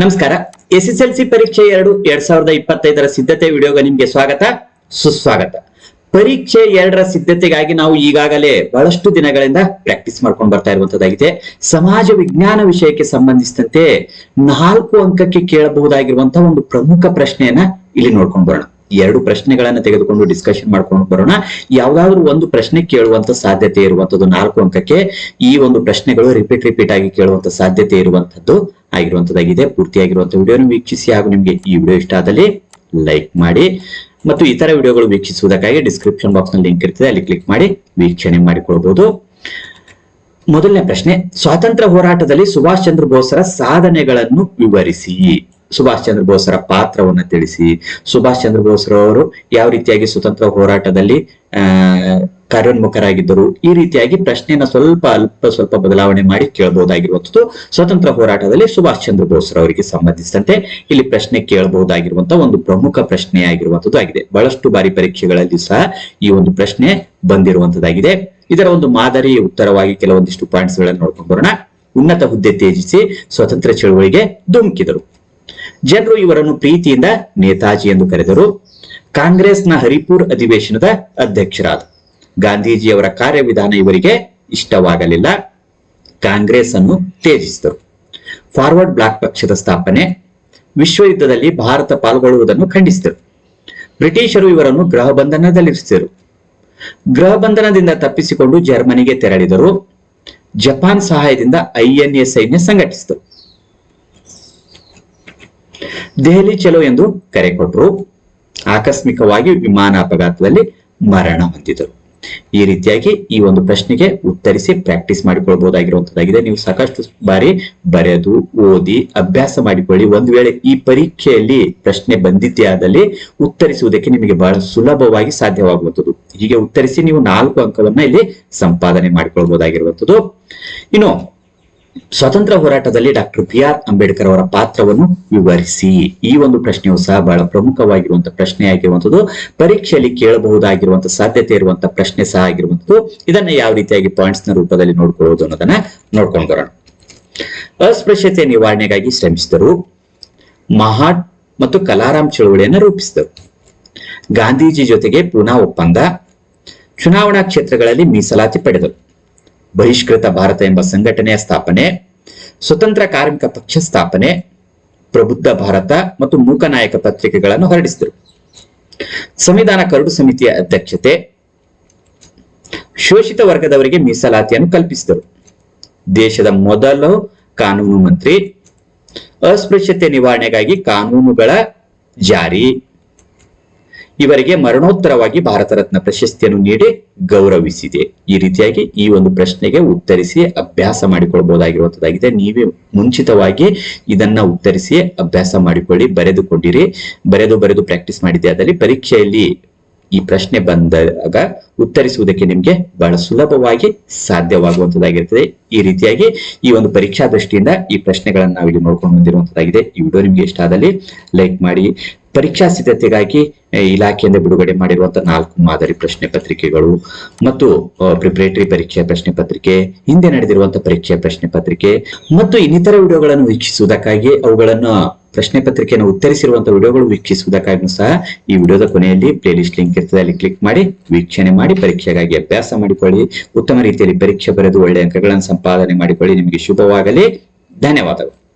ನಮಸ್ಕಾರ. S S L C ಪರೀಕ್ಷೆ ಎರಡು ಎರಡ್ ಸಾವಿರದ ಇಪ್ಪತ್ತೈದರ ಸಿದ್ಧತೆ ವಿಡಿಯೋಗೆ ನಿಮ್ಗೆ ಸ್ವಾಗತ, ಸುಸ್ವಾಗತ. ಪರೀಕ್ಷೆ ಎರಡರ ಸಿದ್ಧತೆಗಾಗಿ ನಾವು ಈಗಾಗಲೇ ಬಹಳಷ್ಟು ದಿನಗಳಿಂದ ಪ್ರಾಕ್ಟೀಸ್ ಮಾಡ್ಕೊಂಡು ಬರ್ತಾ ಇರುವಂತದ್ದಾಗಿದೆ. ಸಮಾಜ ವಿಜ್ಞಾನ ವಿಷಯಕ್ಕೆ ಸಂಬಂಧಿಸಿದಂತೆ ನಾಲ್ಕು ಅಂಕಕ್ಕೆ ಕೇಳಬಹುದಾಗಿರುವಂತಹ ಒಂದು ಪ್ರಮುಖ ಪ್ರಶ್ನೆಯನ್ನ ಇಲ್ಲಿ ನೋಡ್ಕೊಂಡು ಬರೋಣ. ಎರಡು ಪ್ರಶ್ನೆಗಳನ್ನ ತೆಗೆದುಕೊಂಡು ಡಿಸ್ಕಷನ್ ಮಾಡ್ಕೊಂಡು ಬರೋಣ. ಯಾವ್ದಾದ್ರು ಒಂದು ಪ್ರಶ್ನೆ ಕೇಳುವಂತ ಸಾಧ್ಯತೆ ಇರುವಂತದ್ದು ನಾಲ್ಕು ಅಂಕಕ್ಕೆ, ಈ ಒಂದು ಪ್ರಶ್ನೆಗಳು ರಿಪೀಟ್ ರಿಪೀಟ್ ಆಗಿ ಕೇಳುವಂತ ಸಾಧ್ಯತೆ ಇರುವಂತದ್ದು ಆಗಿರುವಂತದ್ದಾಗಿದೆ. ಪೂರ್ತಿಯಾಗಿರುವಂತ ವಿಡಿಯೋನ ವೀಕ್ಷಿಸಿ ಹಾಗೂ ನಿಮಗೆ ಈ ವಿಡಿಯೋ ಇಷ್ಟ ಆದಲ್ಲಿ ಲೈಕ್ ಮಾಡಿ ಮತ್ತು ಇತರ ವಿಡಿಯೋಗಳು ವೀಕ್ಷಿಸುವುದಕ್ಕಾಗಿ ಡಿಸ್ಕ್ರಿಪ್ಷನ್ ಬಾಕ್ಸ್ನಲ್ಲಿ ಲಿಂಕ್ ಇರ್ತದೆ, ಅಲ್ಲಿ ಕ್ಲಿಕ್ ಮಾಡಿ ವೀಕ್ಷಣೆ ಮಾಡಿಕೊಳ್ಬಹುದು ಮೊದಲನೇ ಪ್ರಶ್ನೆ, ಸ್ವಾತಂತ್ರ್ಯ ಹೋರಾಟದಲ್ಲಿ ಸುಭಾಷ್ ಚಂದ್ರ ಬೋಸರ ಸಾಧನೆಗಳನ್ನು ವಿವರಿಸಿ. ಸುಭಾಷ್ ಚಂದ್ರ ಬೋಸರ ಪಾತ್ರವನ್ನು ತಿಳಿಸಿ. ಸುಭಾಷ್ ಚಂದ್ರ ಬೋಸ್ರವರು ಯಾವ ರೀತಿಯಾಗಿ ಸ್ವತಂತ್ರ ಹೋರಾಟದಲ್ಲಿ ಕಾರ್ಯೋನ್ಮುಖರಾಗಿದ್ದರು ಈ ರೀತಿಯಾಗಿ ಪ್ರಶ್ನೆಯನ್ನ ಸ್ವಲ್ಪ ಅಲ್ಪ ಸ್ವಲ್ಪ ಬದಲಾವಣೆ ಮಾಡಿ ಕೇಳಬಹುದಾಗಿರುವಂತದ್ದು ಸ್ವತಂತ್ರ ಹೋರಾಟದಲ್ಲಿ ಸುಭಾಷ್ ಚಂದ್ರ ಬೋಸ್ ರವರಿಗೆ ಸಂಬಂಧಿಸಿದಂತೆ ಇಲ್ಲಿ ಪ್ರಶ್ನೆ ಕೇಳಬಹುದಾಗಿರುವಂತಹ ಒಂದು ಪ್ರಮುಖ ಪ್ರಶ್ನೆಯಾಗಿರುವಂತದ್ದು ಆಗಿದೆ. ಬಹಳಷ್ಟು ಬಾರಿ ಪರೀಕ್ಷೆಗಳಲ್ಲಿ ಸಹ ಈ ಒಂದು ಪ್ರಶ್ನೆ ಬಂದಿರುವಂತದ್ದಾಗಿದೆ ಇದರ ಒಂದು ಮಾದರಿ ಉತ್ತರವಾಗಿ ಕೆಲವೊಂದಿಷ್ಟು ಪಾಯಿಂಟ್ಸ್ಗಳನ್ನು ನೋಡ್ಕೊಂಡು ಬರೋಣ. ಉನ್ನತ ಹುದ್ದೆ ತ್ಯಜಿಸಿ ಸ್ವತಂತ್ರ ಚಳುವಳಿಗೆ ಧುಮುಕಿದರು. ಜನರು ಇವರನ್ನು ಪ್ರೀತಿಯಿಂದ ನೇತಾಜಿ ಎಂದು ಕರೆದರು. ಕಾಂಗ್ರೆಸ್ನ ಹರಿಪುರ್ ಅಧಿವೇಶನದ ಅಧ್ಯಕ್ಷರಾದ ಗಾಂಧೀಜಿಯವರ ಕಾರ್ಯವಿಧಾನ ಇವರಿಗೆ ಇಷ್ಟವಾಗಲಿಲ್ಲ. ಕಾಂಗ್ರೆಸ್ ಅನ್ನು ತ್ಯಜಿಸಿದರು. ಫಾರ್ವರ್ಡ್ ಬ್ಲಾಕ್ ಪಕ್ಷದ ಸ್ಥಾಪನೆ ವಿಶ್ವ ಯುದ್ಧದಲ್ಲಿ ಭಾರತ ಪಾಲ್ಗೊಳ್ಳುವುದನ್ನು ಖಂಡಿಸಿದರು. ಬ್ರಿಟಿಷರು ಇವರನ್ನು ಗೃಹ ಬಂಧನದಲ್ಲಿರಿಸಿದರು. ಗೃಹ ಬಂಧನದಿಂದ ತಪ್ಪಿಸಿಕೊಂಡು ಜರ್ಮನಿಗೆ ತೆರಳಿದರು. ಜಪಾನ್ ಸಹಾಯದಿಂದ ಐಎನ್ಎ ಸೈನ್ಯ ಸಂಘಟಿಸಿದರು ದೆಹಲಿ ಚಲೋ ಎಂದು ಕರೆ ಕೊಟ್ಟರು. ಆಕಸ್ಮಿಕವಾಗಿ ವಿಮಾನ ಅಪಘಾತದಲ್ಲಿ ಮರಣ ಹೊಂದಿದರು. ಈ ರೀತಿಯಾಗಿ ಈ ಒಂದು ಪ್ರಶ್ನೆಗೆ ಉತ್ತರಿಸಿ ಪ್ರಾಕ್ಟೀಸ್ ಮಾಡಿಕೊಳ್ಬಹುದಾಗಿರುವಂತದ್ದಾಗಿದೆ. ನೀವು ಸಾಕಷ್ಟು ಬಾರಿ ಬರೆದು, ಓದಿ, ಅಭ್ಯಾಸ ಮಾಡಿಕೊಳ್ಳಿ. ಒಂದು ವೇಳೆ ಈ ಪರೀಕ್ಷೆಯಲ್ಲಿ ಪ್ರಶ್ನೆ ಬಂದಿದ್ದೇ ಆದಲ್ಲಿ ಉತ್ತರಿಸುವುದಕ್ಕೆ ನಿಮಗೆ ಬಹಳ ಸುಲಭವಾಗಿ ಸಾಧ್ಯವಾಗುವಂಥದ್ದು. ಹೀಗೆ ಉತ್ತರಿಸಿ ನೀವು ನಾಲ್ಕು ಅಂಕವನ್ನ ಇಲ್ಲಿ ಸಂಪಾದನೆ ಮಾಡಿಕೊಳ್ಬಹುದಾಗಿರುವಂಥದ್ದು. ಇನ್ನು ಸ್ವತಂತ್ರ ಹೋರಾಟದಲ್ಲಿ ಡಾಕ್ಟರ್ ಬಿ ಆರ್ ಅಂಬೇಡ್ಕರ್ ಅವರ ಪಾತ್ರವನ್ನು ವಿವರಿಸಿ. ಈ ಒಂದು ಪ್ರಶ್ನೆಯು ಸಹ ಬಹಳ ಪ್ರಮುಖವಾಗಿರುವಂತಹ ಪ್ರಶ್ನೆ ಆಗಿರುವಂತದ್ದು ಪರೀಕ್ಷೆಯಲ್ಲಿ ಕೇಳಬಹುದಾಗಿರುವಂತಹ ಸಾಧ್ಯತೆ ಇರುವಂತಹ ಪ್ರಶ್ನೆ ಸಹ ಆಗಿರುವಂತದ್ದು ಇದನ್ನ ಯಾವ ರೀತಿಯಾಗಿ ಪಾಯಿಂಟ್ಸ್ನ ರೂಪದಲ್ಲಿ ನೋಡ್ಕೊಳ್ಳೋದು ಅನ್ನೋದನ್ನ ನೋಡ್ಕೊಂಡು ಬರೋಣ. ಅಸ್ಪೃಶ್ಯತೆ ನಿವಾರಣೆಗಾಗಿ ಶ್ರಮಿಸಿದರು. ಮಹಾ ಮತ್ತು ಕಲಾರಾಮ್ ಚಳುವಳಿಯನ್ನು ರೂಪಿಸಿದರು. ಗಾಂಧೀಜಿ ಜೊತೆಗೆ ಪೂನಾ ಒಪ್ಪಂದ. ಚುನಾವಣಾ ಕ್ಷೇತ್ರಗಳಲ್ಲಿ ಮೀಸಲಾತಿ ಪಡೆದರು. ಬಹಿಷ್ಕೃತ ಭಾರತ ಎಂಬ ಸಂಘಟನೆಯ ಸ್ಥಾಪನೆ, ಸ್ವತಂತ್ರ ಕಾರ್ಮಿಕ ಪಕ್ಷ ಸ್ಥಾಪನೆ, ಪ್ರಬುದ್ಧ ಭಾರತ ಮತ್ತು ಮೂಕನಾಯಕ ಪತ್ರಿಕೆಗಳನ್ನು ಹೊರಡಿಸಿದರು. ಸಂವಿಧಾನ ಕರಡು ಸಮಿತಿಯ ಅಧ್ಯಕ್ಷತೆ, ಶೋಷಿತ ವರ್ಗದವರಿಗೆ ಮೀಸಲಾತಿಯನ್ನು ಕಲ್ಪಿಸಿದರು. ದೇಶದ ಮೊದಲ ಕಾನೂನು ಮಂತ್ರಿ, ಅಸ್ಪೃಶ್ಯತೆ ನಿವಾರಣೆಗಾಗಿ ಕಾನೂನುಗಳ ಜಾರಿ ಇವರಿಗೆ ಮರಣೋತ್ತರವಾಗಿ ಭಾರತ ರತ್ನ ಪ್ರಶಸ್ತಿಯನ್ನು ನೀಡಿ ಗೌರವಿಸಿದೆ. ಈ ರೀತಿಯಾಗಿ ಈ ಒಂದು ಪ್ರಶ್ನೆಗೆ ಉತ್ತರಿಸಿ ಅಭ್ಯಾಸ ಮಾಡಿಕೊಳ್ಬಹುದಾಗಿರುವಂತದ್ದಾಗಿದೆ. ನೀವೇ ಮುಂಚಿತವಾಗಿ ಇದನ್ನ ಉತ್ತರಿಸಿ ಅಭ್ಯಾಸ ಮಾಡಿಕೊಳ್ಳಿ, ಬರೆದುಕೊಂಡಿರಿ. ಬರೆದು ಬರೆದು ಪ್ರಾಕ್ಟೀಸ್ ಮಾಡಿದೆ ಅದರಲ್ಲಿ ಪರೀಕ್ಷೆಯಲ್ಲಿ ಈ ಪ್ರಶ್ನೆ ಬಂದಾಗ ಉತ್ತರಿಸುವುದಕ್ಕೆ ನಿಮಗೆ ಬಹಳ ಸುಲಭವಾಗಿ ಸಾಧ್ಯವಾಗುವಂತದ್ದಾಗಿರ್ತದೆ ಈ ರೀತಿಯಾಗಿ ಈ ಒಂದು ಪರೀಕ್ಷಾ ದೃಷ್ಟಿಯಿಂದ ಈ ಪ್ರಶ್ನೆಗಳನ್ನು ನಾವು ಇಲ್ಲಿ ನೋಡ್ಕೊಂಡು ಬಂದಿರುವಂತದ್ದಾಗಿದೆ ಈ ವಿಡಿಯೋ ನಿಮಗೆ ಇಷ್ಟ ಆದಲ್ಲಿ ಲೈಕ್ ಮಾಡಿ, ಪರೀಕ್ಷಾ ಸಿದ್ಧತೆಗಾಗಿ ಇಲಾಖೆಯಿಂದ ಬಿಡುಗಡೆ ಮಾಡಿರುವಂತಹ ನಾಲ್ಕು ಮಾದರಿ ಪ್ರಶ್ನೆ ಪತ್ರಿಕೆಗಳು ಮತ್ತು ಪ್ರಿಪರೇಟರಿ ಪರೀಕ್ಷೆಯ ಪ್ರಶ್ನೆ ಪತ್ರಿಕೆ, ಹಿಂದೆ ನಡೆದಿರುವಂತಹ ಪರೀಕ್ಷೆಯ ಪ್ರಶ್ನೆ ಪತ್ರಿಕೆ ಮತ್ತು ಇನ್ನಿತರ ವಿಡಿಯೋಗಳನ್ನು ವೀಕ್ಷಿಸುವುದಕ್ಕಾಗಿ ಅವುಗಳನ್ನು ಪ್ರಶ್ನೆ ಪತ್ರಿಕೆಯನ್ನು ಉತ್ತರಿಸಿರುವಂತಹ ವಿಡಿಯೋಗಳು ವೀಕ್ಷಿಸುವುದಕ್ಕಾಗಿ ಸಹ ಈ ವಿಡಿಯೋದ ಕೊನೆಯಲ್ಲಿ ಪ್ಲೇಲಿಸ್ಟ್ ಲಿಂಕ್ ಇರ್ತದೆ, ಅಲ್ಲಿ ಕ್ಲಿಕ್ ಮಾಡಿ ವೀಕ್ಷಣೆ ಮಾಡಿ, ಪರೀಕ್ಷೆಗಾಗಿ ಅಭ್ಯಾಸ ಮಾಡಿಕೊಳ್ಳಿ. ಉತ್ತಮ ರೀತಿಯಲ್ಲಿ ಪರೀಕ್ಷೆ ಬರೆದು ಒಳ್ಳೆಯ ಅಂಕಗಳನ್ನು ಸಂಪಾದನೆ ಮಾಡಿಕೊಳ್ಳಿ. ನಿಮಗೆ ಶುಭವಾಗಲಿ. ಧನ್ಯವಾದಗಳು.